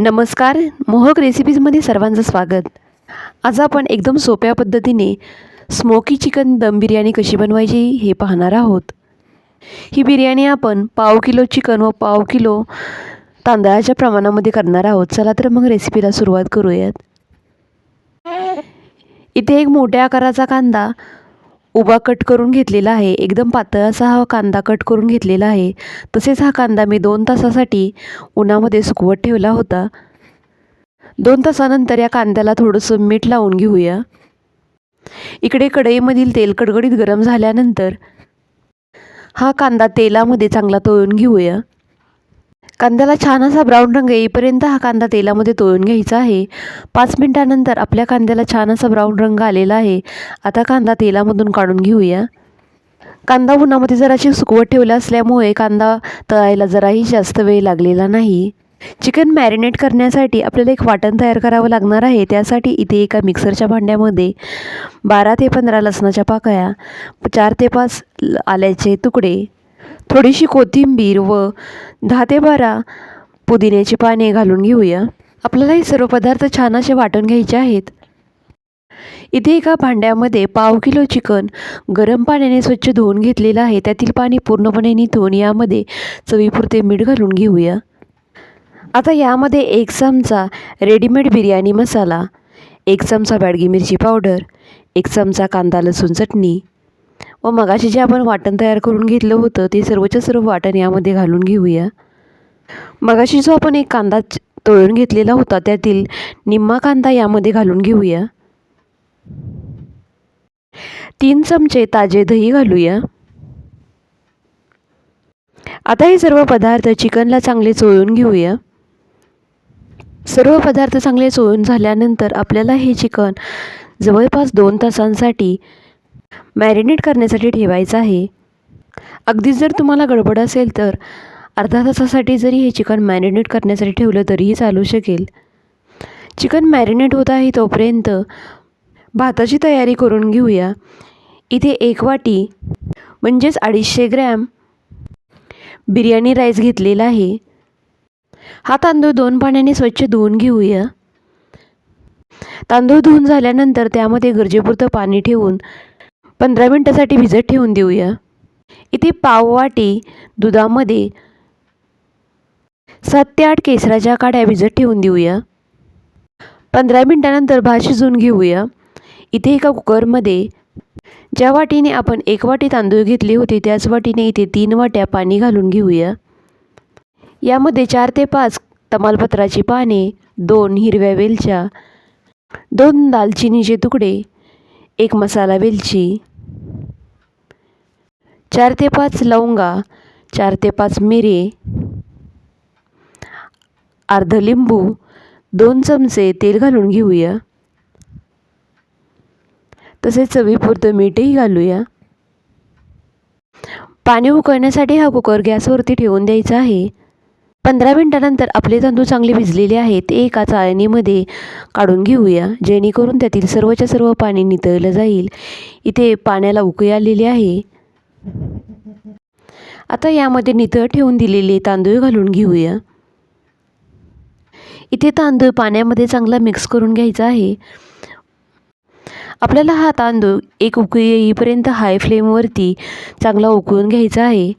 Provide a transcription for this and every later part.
नमस्कार मोहक रेसिपीजमध्ये सर्वांचं स्वागत. आज आपण एकदम सोप्या पद्धतीने स्मोकी चिकन दम बिर्याणी कशी बनवायची हे पाहणार आहोत. ही बिर्याणी आपण पाव किलो चिकन व पाव किलो तांदळाच्या प्रमाणामध्ये करणार आहोत. चला तर मग रेसिपीला सुरुवात करूयात. इथे एक मोठ्या आकाराचा कांदा उभा कट करून घेतलेला आहे. एकदम पातळ असा हा कांदा कट करून घेतलेला आहे. तसेच हा कांदा मी दोन तासासाठी उन्हामध्ये सुकवत ठेवला होता. दोन तासानंतर या कांद्याला थोडंसं मीठ लावून घेऊया. इकडे कढईमधील तेल कडकडीत गरम झाल्यानंतर हा कांदा तेलामध्ये चांगला तळून घेऊया. कांद्याला छान असा ब्राऊन रंग येईपर्यंत हा कांदा तेलामध्ये तळून घ्यायचा आहे. पाच मिनटानंतर आपल्या कांद्याला छान असा ब्राऊन रंग आलेला आहे. आता कांदा तेलामधून काढून घेऊया. कांदा उन्हामध्ये जराशी सुकवत ठेवला असल्यामुळे कांदा तळायला जराही जास्त वेळ लागलेला नाही. चिकन मॅरिनेट करण्यासाठी आपल्याला एक वाटण तयार करावं लागणार आहे. त्यासाठी इथे एका मिक्सरच्या भांड्यामध्ये बारा ते पंधरा लसणाच्या पाकळ्या चार ते पाच ल- आल्याचे तुकडे थोडीशी कोथिंबीर व दहा ते बारा पुदिन्याची पाने घालून घेऊया. आपल्याला हे सर्व पदार्थ छान असे वाटून घ्यायचे आहेत. इथे एका भांड्यामध्ये पाव किलो चिकन गरम पाण्याने स्वच्छ धुवून घेतलेलं आहे. त्यातील पाणी पूर्णपणे निथून यामध्ये चवीपुरते मीठ घालून घेऊया. आता यामध्ये एक चमचा रेडीमेड बिर्याणी मसाला एक चमचा बॅडगी मिरची पावडर एक चमचा कांदा लसूण चटणी व मगाशी जे आपण वाटण तयार करून घेतलं होतं ते सर्वच्या सर्व वाटण यामध्ये घालून घेऊया. मगाशी जो आपण एक कांदा च- तळून घेतलेला होता त्यातील निम्मा कांदा यामध्ये घालून घेऊया. तीन चमचे ताजे दही घालूया. आता हे सर्व पदार्थ चिकनला चांगले चोळून घेऊया. सर्व पदार्थ चांगले चोळून झाल्यानंतर आपल्याला हे चिकन जवळपास दोन तासांसाठी मॅरिनेट करण्यासाठी ठेवायचं आहे. अगदीच जर तुम्हाला गडबड असेल तर अर्धा तासासाठी जरी हे चिकन मॅरिनेट करण्यासाठी ठेवलं तरीही चालू शकेल. चिकन मॅरिनेट होत आहे तोपर्यंत भाताची तयारी करून घेऊया. इथे एक वाटी म्हणजेच अडीचशे ग्रॅम बिर्याणी राईस घेतलेला आहे. हा तांदूळ दोन पाण्याने स्वच्छ धुवून घेऊया. तांदूळ धुवून झाल्यानंतर त्यामध्ये गरजेपुरतं पाणी ठेवून पंधरा मिनटासाठी भिजत ठेवून देऊया. इथे पाव वाटी दुधामध्ये सात ते आठ केसराच्या काड्या भिजत ठेवून देऊया. पंधरा मिनटानंतर भात शिजवून घेऊया. इथे एका कुकरमध्ये ज्या वाटीने आपण एक वाटी तांदूळ घेतले होते त्याच वाटीने इथे तीन वाट्या पाणी घालून घेऊया. यामध्ये चार ते पाच तमालपत्राची पाने दोन हिरव्या वेलच्या दोन दालचिनीचे तुकडे एक मसाला वेलची चार ते पाच लवंगा चार ते पाच मिरे अर्ध लिंबू दोन चमचे तेल घालून घेऊया. तसेच चवीपुरतं मीठही घालूया. पाणी उकळण्यासाठी हा कुकर गॅसवरती ठेवून द्यायचा आहे. पंधरा मिनटानंतर आपले तांदूळ चांगले भिजलेले आहेत ते एका चाळणीमध्ये काढून घेऊया जेणेकरून त्यातील सर्वच्या सर्व पाणी नितळलं जाईल. इथे पाण्याला उकळी आलेली आहे. आता यामध्ये नितळ ठेवून दिलेले तांदूळ घालून घेऊया. इथे तांदूळ पाण्यामध्ये चांगला मिक्स करून घ्यायचा आहे. आपल्याला हा तांदूळ एक उकळी येईपर्यंत हाय फ्लेमवरती चांगला उकळून घ्यायचा आहे.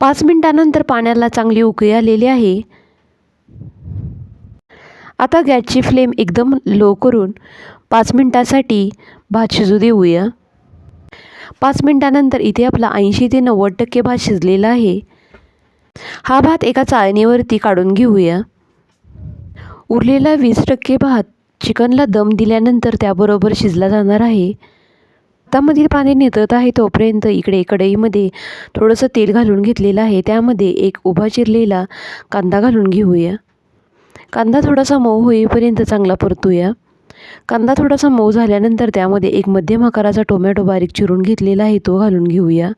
पाच मिनटानंतर पाण्याला चांगली उकळी आलेली आहे. आता गॅसची फ्लेम एकदम लो करून पाच मिनटासाठी भात शिजू देऊया. पाच मिनटानंतर इथे आपला ऐंशी ते नव्वद टक्के भात शिजलेला आहे. हा भात एका चाळणीवरती काढून घेऊया. उरलेला वीस टक्के भात चिकनला दम दिल्यानंतर त्याबरोबर शिजला जाणार आहे. त्यामधील पाणी नितळत आहे तोपर्यंत इकडे कढईमध्ये थोडंसं तेल घालून घेतलेलं आहे. त्यामध्ये एक उभा चिरलेला कांदा घालून घेऊया. कांदा थोडासा मऊ होईपर्यंत चांगला परतूया. कांदा थोडासा मऊ झाल्यानंतर त्यामध्ये एक मध्यम आकाराचा टोमॅटो बारीक चिरून घेतलेला आहे तो घालून घेऊया.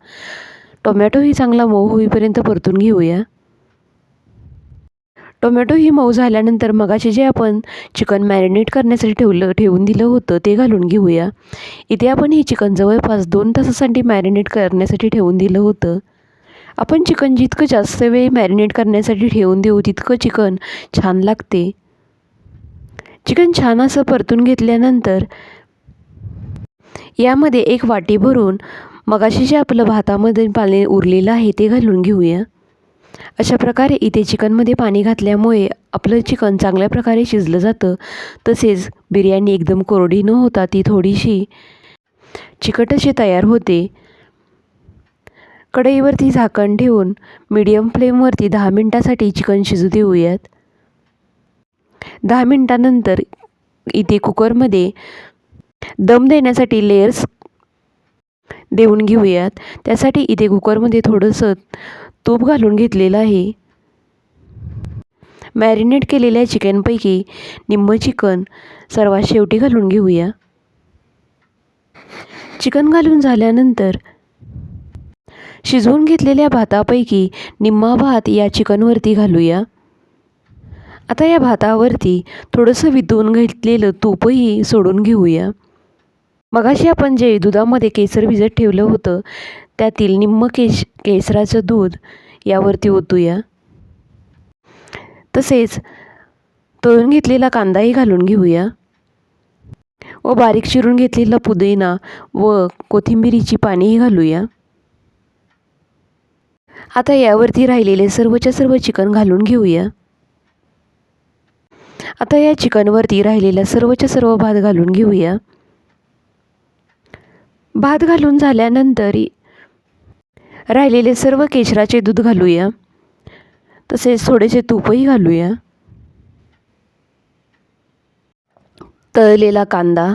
टोमॅटोही चांगला मऊ होईपर्यंत परतून घेऊया. टोमॅटो ही मऊ झाल्यानंतर मगाचे जे आपण चिकन मॅरिनेट करण्यासाठी ठेवलं ठेवून दिलं होतं ते घालून घेऊया. इथे आपण हे चिकन जवळपास दोन तासासाठी मॅरिनेट करण्यासाठी ठेवून दिलं होतं. आपण चिकन जितकं जास्त वेळ मॅरिनेट करण्यासाठी ठेवून देऊ तितकं चिकन छान लागते. चिकन छान असं परतून घेतल्यानंतर यामध्ये एक वाटी भरून मगाशी जे आपलं भातामध्ये पाणी उरलेलं आहे ते घालून घेऊया. अशा प्रकारे इथे चिकनमध्ये पाणी घातल्यामुळे आपलं चिकन चांगल्या प्रकारे शिजलं जातं. तसेच बिर्याणी एकदम कोरडी न होता ती थोडीशी चिकट अशी तयार होते. कढईवरती झाकण ठेवून मीडियम फ्लेमवरती दहा मिनटासाठी चिकन शिजू देऊयात. दहा मिनटानंतर इथे कुकरमध्ये दम देण्यासाठी लेयर्स देऊन घेऊयात. त्यासाठी इथे कुकरमध्ये थोडंसं तूप घालून घेतलेलं आहे. मॅरिनेट केलेल्या चिकनपैकी निम्म चिकन सर्वात शेवटी घालून घेऊया. चिकन घालून झाल्यानंतर शिजवून घेतलेल्या भातापैकी निम्मा भात या चिकनवरती घालूया. आता या भातावरती थोडंसं वितवून घेतलेलं तूपही सोडून घेऊया. मगाशी आपण जे दुधामध्ये केसर भिजत ठेवलं होतं त्यातील निम्म केश केसराचं दूध यावरती ओतूया. तसेच तळून घेतलेला कांदाही घालून घेऊया. व बारीक चिरून घेतलेला पुदिना व कोथिंबिरीची पानेही घालूया. आता यावरती राहिलेले सर्वच्या सर्व चिकन घालून घेऊया. आता या चिकनवरती राहिलेला सर्वच्या सर्व भात घालून घेऊया. भात घालून झाल्यानंतर राहिलेले सर्व केशराचे दूध घालूया. तसेच थोडेसे तूपही घालूया. तळलेला कांदा.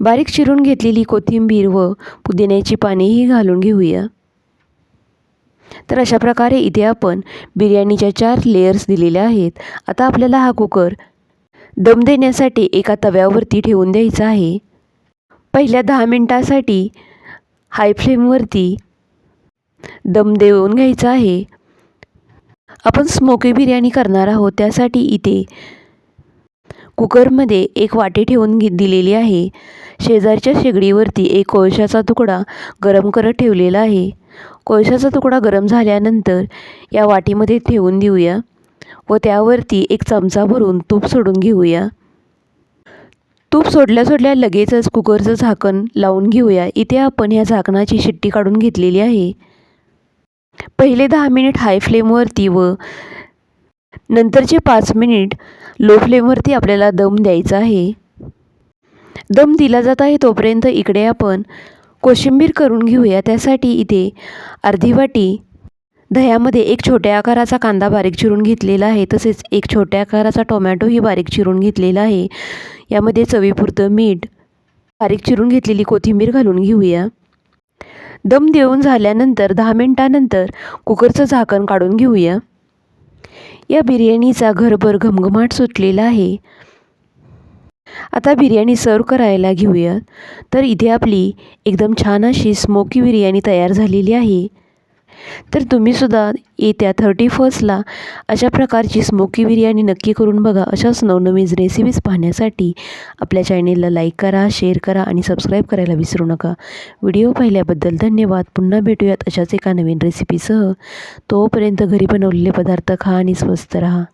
बारीक चिरून घेतलेली कोथिंबीर व पुदिन्याची पानेही घालून घेऊया. तर अशा प्रकारे इथे आपण बिर्याणीच्या चार लेयर्स दिलेल्या आहेत. आता आपल्याला हा कुकर दम देण्यासाठी एका तव्यावरती ठेवून द्यायचा आहे. पहिल्या दहा मिनटासाठी हाय फ्लेमवरती दम देऊन घ्यायचा आहे. आपण स्मोकी बिर्याणी करणार आहोत. त्यासाठी इथे कुकरमध्ये एक वाटी ठेवून घे दिलेली आहे. शेजारच्या शेगडीवरती एक कोळशाचा तुकडा गरम करत ठेवलेला आहे. कोळशाचा तुकडा गरम झाल्यानंतर या वाटीमध्ये ठेवून देऊया व त्यावरती एक चमचा भरून तूप सोडून घेऊया. तूप सोडल्या सोडल्या लगेचच कुकरचं झाकण लावून घेऊया. इथे आपण ह्या झाकणाची शिट्टी काढून घेतलेली आहे. पहिले दहा मिनिट हाय फ्लेमवरती व नंतरचे पाच मिनिट लो फ्लेमवरती आपल्याला दम द्यायचा आहे. दम दिला जात आहे तोपर्यंत इकडे आपण कोशिंबीर करून घेऊया. त्यासाठी इथे अर्धी वाटी दह्यामध्ये एक छोट्या आकाराचा कांदा बारीक चिरून घेतलेला आहे. तसेच एक छोट्या आकाराचा टोमॅटोही बारीक चिरून घेतलेला आहे. यामध्ये चवीपुरतं मीठ बारीक चिरून घेतलेली कोथिंबीर घालून घेऊया. दम देऊन झाल्यानंतर दहा मिनटानंतर कुकरचं झाकण काढून घेऊया. या बिर्याणीचा घरभर घमघमाट सुटलेला आहे. आता बिर्याणी सर्व करायला घेऊया तर इथे आपली एकदम छान अशी स्मोकी बिर्याणी तयार झालेली आहे. तर तुम्हीसुद्धा येत्या थर्टी फर्स्टला अशा प्रकारची स्मोकी बिर्याणी नक्की करून बघा. अशाच नवनवीन रेसिपीज पाहण्यासाठी आपल्या चॅनेलला लाईक करा शेअर करा आणि सबस्क्राईब करायला विसरू नका. व्हिडिओ पाहिल्याबद्दल धन्यवाद. पुन्हा भेटूयात अशाच एका नवीन रेसिपीसह तोपर्यंत घरी बनवलेले पदार्थ खा आणि स्वस्त रहा.